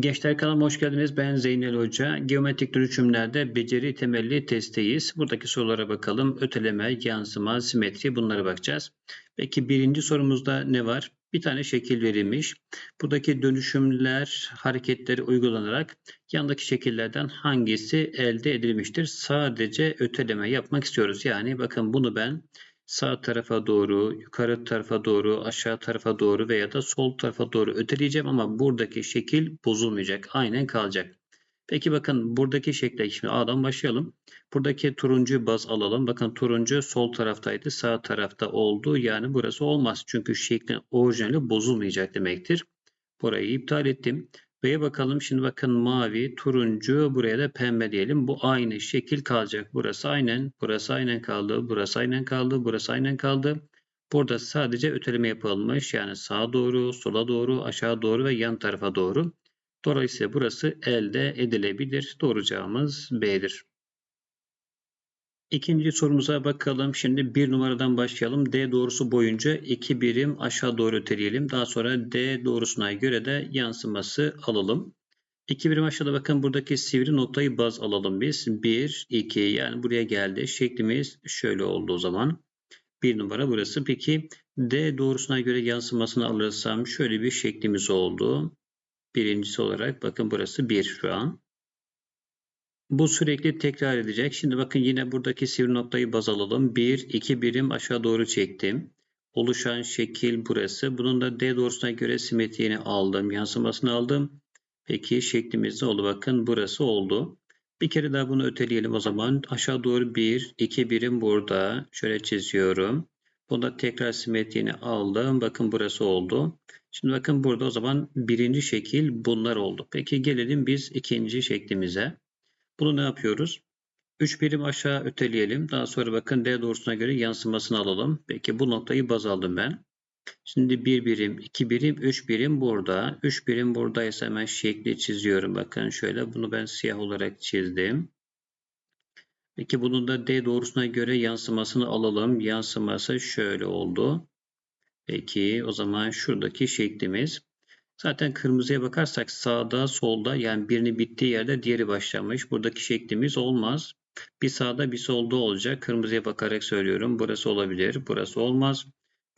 Gençler kanalıma hoş geldiniz. Ben Zeynel Hoca. Geometrik dönüşümlerde beceri temelli testteyiz. Buradaki sorulara bakalım. Öteleme, yansıma, simetri bunlara bakacağız. Peki birinci sorumuzda ne var? Bir tane şekil verilmiş. Buradaki dönüşümler hareketleri uygulanarak yandaki şekillerden hangisi elde edilmiştir? Sadece öteleme yapmak istiyoruz. Yani bakın bunu ben sağ tarafa doğru, yukarı tarafa doğru, aşağı tarafa doğru veya da sol tarafa doğru öteleyeceğim ama buradaki şekil bozulmayacak. Aynen kalacak. Peki bakın buradaki şekle şimdi A'dan başlayalım. Buradaki turuncu baz alalım. Bakın turuncu sol taraftaydı. Sağ tarafta oldu. Yani burası olmaz. Çünkü şeklin orijinali bozulmayacak demektir. Burayı iptal ettim. B'ye bakalım. Şimdi bakın mavi, turuncu, buraya da pembe diyelim. Bu aynı şekil kalacak. Burası aynen, burası aynen kaldı, burası aynen kaldı, burası aynen kaldı. Burada sadece öteleme yapılmış. Yani sağa doğru, sola doğru, aşağı doğru ve yan tarafa doğru. Dolayısıyla burası elde edilebilir. Doğru cevabımız B'dir. İkinci sorumuza bakalım. Şimdi bir numaradan başlayalım. D doğrusu boyunca iki birim aşağı doğru öteleyelim. Daha sonra D doğrusuna göre de yansıması alalım. İki birim aşağıda bakın buradaki sivri noktayı baz alalım biz. 1, 2 yani buraya geldi. Şeklimiz şöyle oldu o zaman. Bir numara burası. Peki D doğrusuna göre yansımasını alırsam şöyle bir şeklimiz oldu. Birincisi olarak bakın burası 1 şu an. Bu sürekli tekrar edecek. Şimdi bakın yine buradaki sivri noktayı baz alalım. 1, 2 birim aşağı doğru çektim. Oluşan şekil burası. Bunun da D doğrusuna göre simetriğini aldım. Yansımasını aldım. Peki şeklimiz ne oldu? Bakın burası oldu. Bir kere daha bunu öteleyelim o zaman. Aşağı doğru 1, 2 birim burada. Şöyle çiziyorum. Bunda tekrar simetriğini aldım. Bakın burası oldu. Şimdi bakın burada o zaman birinci şekil bunlar oldu. Peki gelelim biz ikinci şeklimize. Bunu ne yapıyoruz? 3 birim aşağı öteleyelim. Daha sonra bakın D doğrusuna göre yansımasını alalım. Peki bu noktayı baz aldım ben. Şimdi 1 birim, 2 birim, 3 birim burada. 3 birim buradaysa hemen şekli çiziyorum. Bakın şöyle bunu ben siyah olarak çizdim. Peki bunun da D doğrusuna göre yansımasını alalım. Yansıması şöyle oldu. Peki o zaman şuradaki şeklimiz. Zaten kırmızıya bakarsak sağda solda yani birini bittiği yerde diğeri başlamış. Buradaki şeklimiz olmaz. Bir sağda bir solda olacak. Kırmızıya bakarak söylüyorum. Burası olabilir. Burası olmaz.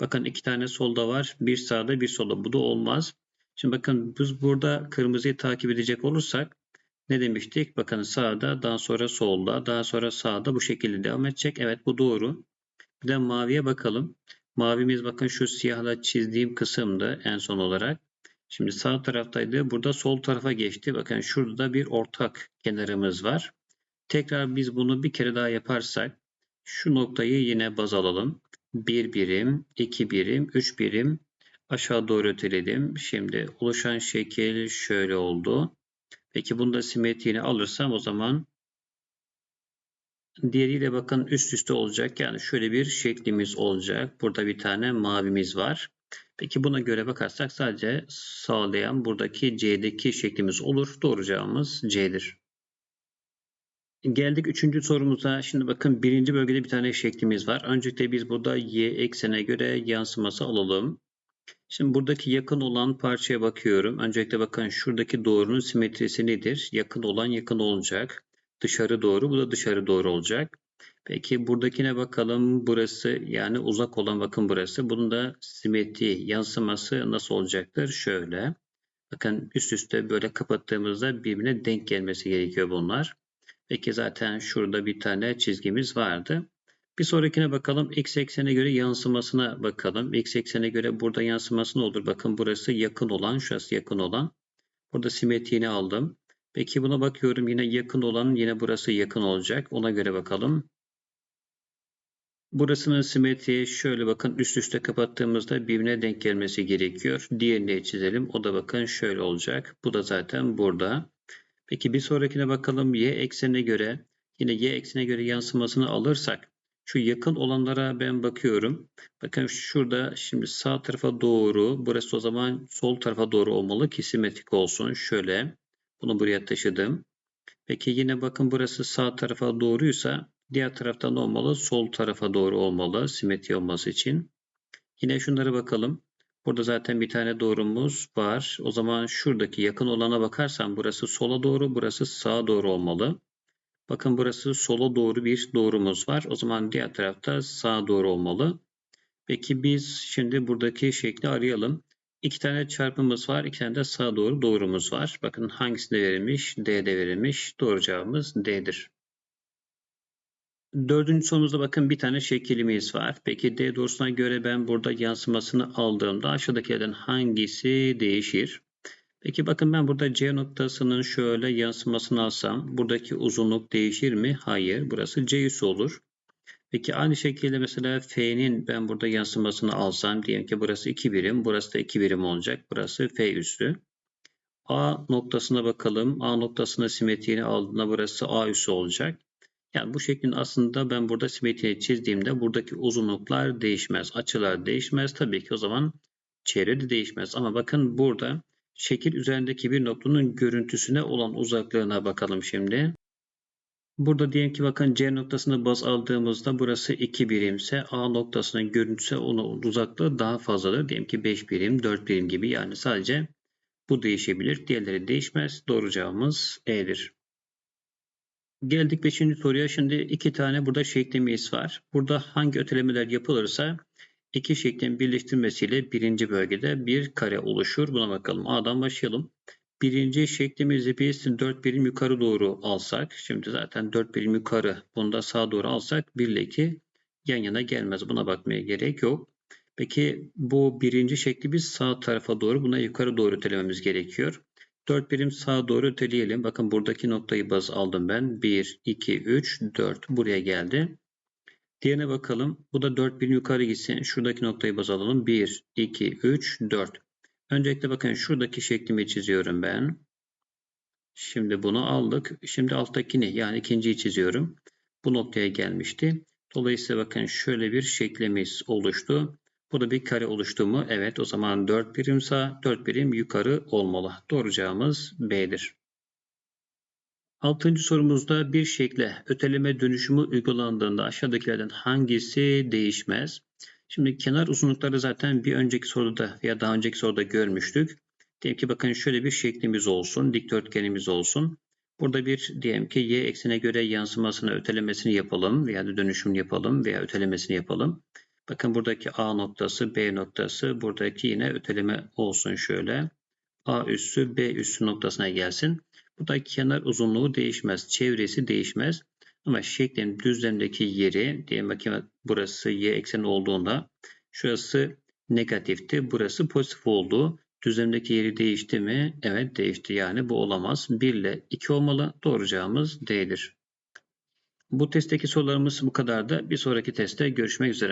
Bakın iki tane solda var. Bir sağda bir solda. Bu da olmaz. Şimdi bakın biz burada kırmızıyı takip edecek olursak ne demiştik? Bakın sağda daha sonra solda daha sonra sağda bu şekilde devam edecek. Evet bu doğru. Bir de maviye bakalım. Mavimiz bakın şu siyahla çizdiğim kısımdı en son olarak. Şimdi sağ taraftaydı. Burada sol tarafa geçti. Bakın şurada bir ortak kenarımız var. Tekrar biz bunu bir kere daha yaparsak şu noktayı yine baz alalım. 1 birim, 2 birim, 3 birim aşağı doğru öteledim. Şimdi oluşan şekil şöyle oldu. Peki bunda simetriğini alırsam o zaman diğeriyle bakın üst üste olacak. Yani şöyle bir şeklimiz olacak. Burada bir tane mavimiz var. Peki buna göre bakarsak sadece sağlayan buradaki C'deki şeklimiz olur. Doğru cevabımız C'dir. Geldik üçüncü sorumuza. Şimdi bakın birinci bölgede bir tane şeklimiz var. Öncelikle biz burada y eksene göre yansıması alalım. Şimdi buradaki yakın olan parçaya bakıyorum. Öncelikle bakın şuradaki doğrunun simetrisi nedir? Yakın olan yakın olacak. Dışarı doğru bu da dışarı doğru olacak. Peki buradakine bakalım. Burası yani uzak olan bakın burası. Bunun da simetri yansıması nasıl olacaktır? Şöyle. Bakın üst üste böyle kapattığımızda birbirine denk gelmesi gerekiyor bunlar. Peki zaten şurada bir tane çizgimiz vardı. Bir sonrakine bakalım. X eksene göre yansımasına bakalım. X eksene göre burada yansıması ne olur? Bakın burası yakın olan, şurası yakın olan. Burada simetriğini aldım. Peki buna bakıyorum. Yine yakın olan, yine burası yakın olacak. Ona göre bakalım. Burasının simetriği şöyle bakın üst üste kapattığımızda birbirine denk gelmesi gerekiyor. Diğerini çizelim. O da bakın şöyle olacak. Bu da zaten burada. Peki bir sonrakine bakalım. Y eksenine göre yine y eksenine göre yansımasını alırsak şu yakın olanlara ben bakıyorum. Bakın şurada şimdi sağ tarafa doğru burası o zaman sol tarafa doğru olmalı ki simetrik olsun. Şöyle bunu buraya taşıdım. Peki yine bakın burası sağ tarafa doğruysa diğer taraftan olmalı? Sol tarafa doğru olmalı simetri olması için. Yine şunlara bakalım. Burada zaten bir tane doğrumuz var. O zaman şuradaki yakın olana bakarsan burası sola doğru, burası sağa doğru olmalı. Bakın burası sola doğru bir doğrumuz var. O zaman diğer tarafta sağa doğru olmalı. Peki biz şimdi buradaki şekli arayalım. İki tane çarpımız var. iki tane de sağa doğru doğrumuz var. Bakın hangisinde verilmiş? D'de verilmiş. Doğru cevabımız D'dir. Dördüncü sorumuzda bakın bir tane şekilimiz var. Peki D doğrusuna göre ben burada yansımasını aldığımda aşağıdakilerden hangisi değişir? Peki bakın ben burada C noktasının şöyle yansımasını alsam buradaki uzunluk değişir mi? Hayır. Burası C üssü olur. Peki aynı şekilde mesela F'nin ben burada yansımasını alsam diyelim ki burası 2 birim, burası da 2 birim olacak. Burası F üssü. A noktasına bakalım. A noktasına simetriğini aldığında burası A üssü olacak. Yani bu şeklin aslında ben burada simetriği çizdiğimde buradaki uzunluklar değişmez. Açılar değişmez. Tabii ki o zaman çevre de değişmez. Ama bakın burada şekil üzerindeki bir noktanın görüntüsüne olan uzaklığına bakalım şimdi. Burada diyelim ki bakın C noktasını baz aldığımızda burası 2 birimse A noktasının görüntüsü onun uzaklığı daha fazladır. Diyelim ki 5 birim, 4 birim gibi yani sadece bu değişebilir. Diğerleri değişmez. Doğru cevabımız E'dir. Geldik 5. soruya. Şimdi iki tane burada şeklimiz var. Burada hangi ötelemeler yapılırsa iki şeklin birleştirmesiyle birinci bölgede bir kare oluşur. Buna bakalım. A'dan başlayalım. Birinci şeklimizi biz 4 birim yukarı doğru alsak. Şimdi zaten 4 birim yukarı. Bunu da sağa doğru alsak 1 ile 2 yan yana gelmez. Buna bakmaya gerek yok. Peki bu birinci şekli biz sağ tarafa doğru buna yukarı doğru ötelememiz gerekiyor. 4 birim sağa doğru öteleyelim. Bakın buradaki noktayı baz aldım ben. 1, 2, 3, 4 buraya geldi. Diğerine bakalım. Bu da 4 birim yukarı gitsin. Şuradaki noktayı baz alalım. 1, 2, 3, 4. Öncelikle bakın şuradaki şeklimi çiziyorum ben. Şimdi bunu aldık. Şimdi alttakini yani ikinciyi çiziyorum. Bu noktaya gelmişti. Dolayısıyla bakın şöyle bir şeklimiz oluştu. Burada bir kare oluştu mu? Evet o zaman 4 birim sağ 4 birim yukarı olmalı. Doğru cevabımız B'dir. Altıncı sorumuzda bir şekle öteleme dönüşümü uygulandığında aşağıdakilerden hangisi değişmez? Şimdi kenar uzunlukları zaten bir önceki soruda veya daha önceki soruda görmüştük. Diyelim ki bakın şöyle bir şeklimiz olsun, dikdörtgenimiz olsun. Burada bir diyelim ki y eksene göre yansımasını ötelemesini yapalım veya da dönüşümünü yapalım veya ötelemesini yapalım. Bakın buradaki A noktası, B noktası, buradaki yine öteleme olsun şöyle. A üssü, B üssü noktasına gelsin. Bu da kenar uzunluğu değişmez, çevresi değişmez. Ama şeklin düzlemdeki yeri, diyelim bakayım burası y ekseni olduğunda şurası negatifti, burası pozitif oldu. Düzlemdeki yeri değişti mi? Evet değişti. Yani bu olamaz. 1 ile 2 olmalı. Doğru cevabımız D'dir. Bu testteki sorularımız bu kadardı. Bir sonraki testte görüşmek üzere.